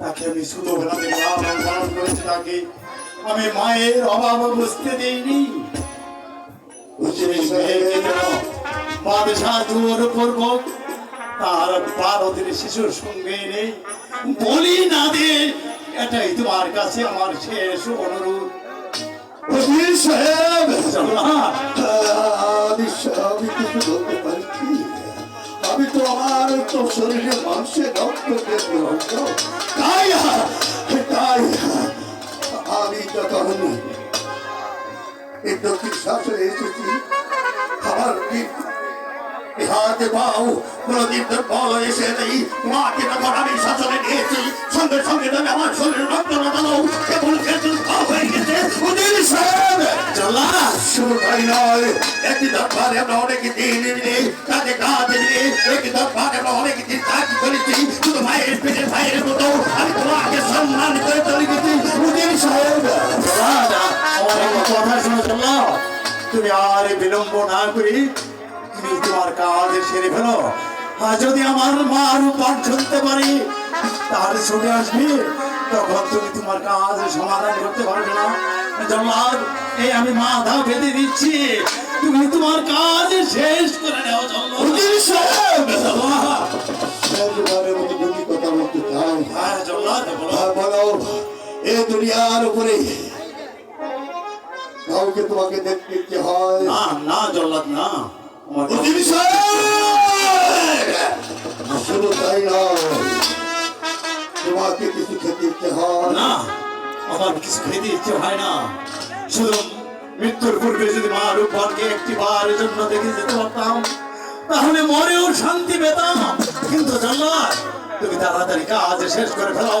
তাকে আমি শুধু পালন করেছি তাকে। আমি মায়ের অভাব বুঝতে দিইনি। বাদশাহ জোর পূর্বক তার বারোদের শিশুর সঙ্গে এনে বলি না দে এটাই তোমার কাছে আমার শেষ অনুরোধ। সাহেব আমি আমি কিছু বলতে পারছি। আমি তো আমার তো শরীরে মাংসের রক্ত তাই তাই আমি যখন এই দক্ষিণ শাসনে এসেছি আমার হাতে পাও? কোনদিন বল এসে নেই। মাকে তখন আমি শাসনে নিয়েছি সঙ্গে সঙ্গে তুমি আমার শরীরে রক্ত না দাও কেবল খেতে হয়ে গেছে উজির সাহেব জল্লাদ, শুধু তাই নয় একই দরবারে আমরা অনেক কাজ মিলে একই আমি। তুমি আর বিলম্ব না করি, তুমি তোমার কাজ সেরে ফেলো। আর যদি আমার মার উপর শুনতে পারি আসবি, তখন তুমি তোমার কাজ সমাধান করতে পারবে না। জল্লাদ, এই আমি মাথা বেঁধে দিচ্ছি। তুমি তোমার কাজ শেষ করে নেও জল্লাদ। দুনিয়ার উপরে। কাউকে তোমাকে দেখতে ইচ্ছে হয়। না না জল্লাদ না। আমার উজির সাহেব শুধু তাই নয়। তোমাকে কিছু খেতে ইচ্ছে হয়। না আমার কিছু খেতে ইচ্ছে হয় না। শুধু মৃত্যুর পূর্বে যদি মা রূপবানকে একটি বারের জন্য দেখে যেতে পারতাম তাহলে মরেও শান্তি পেতাম। কিন্তু জানলার তুমি তাড়াতাড়ি কাজ শেষ করে ফেলো।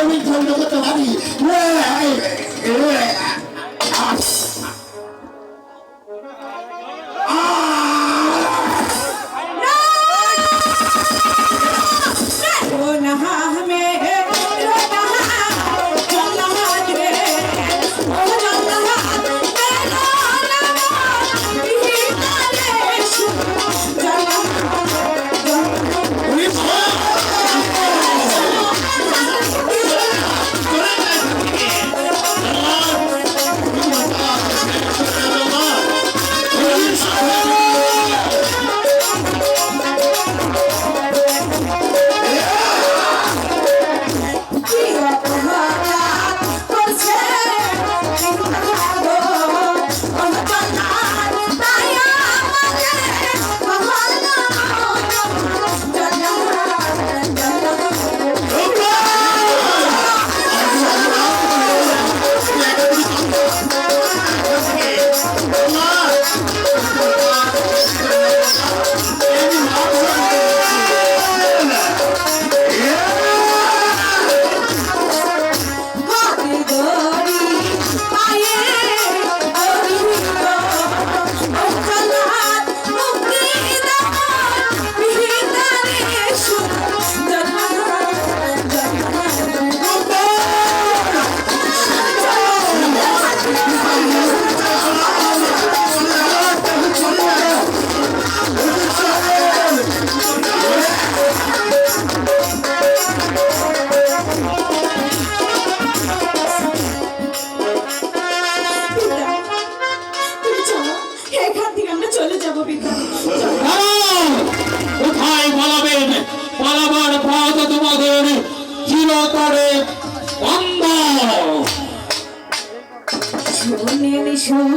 আমি খন্ড করতে পারি Krishna.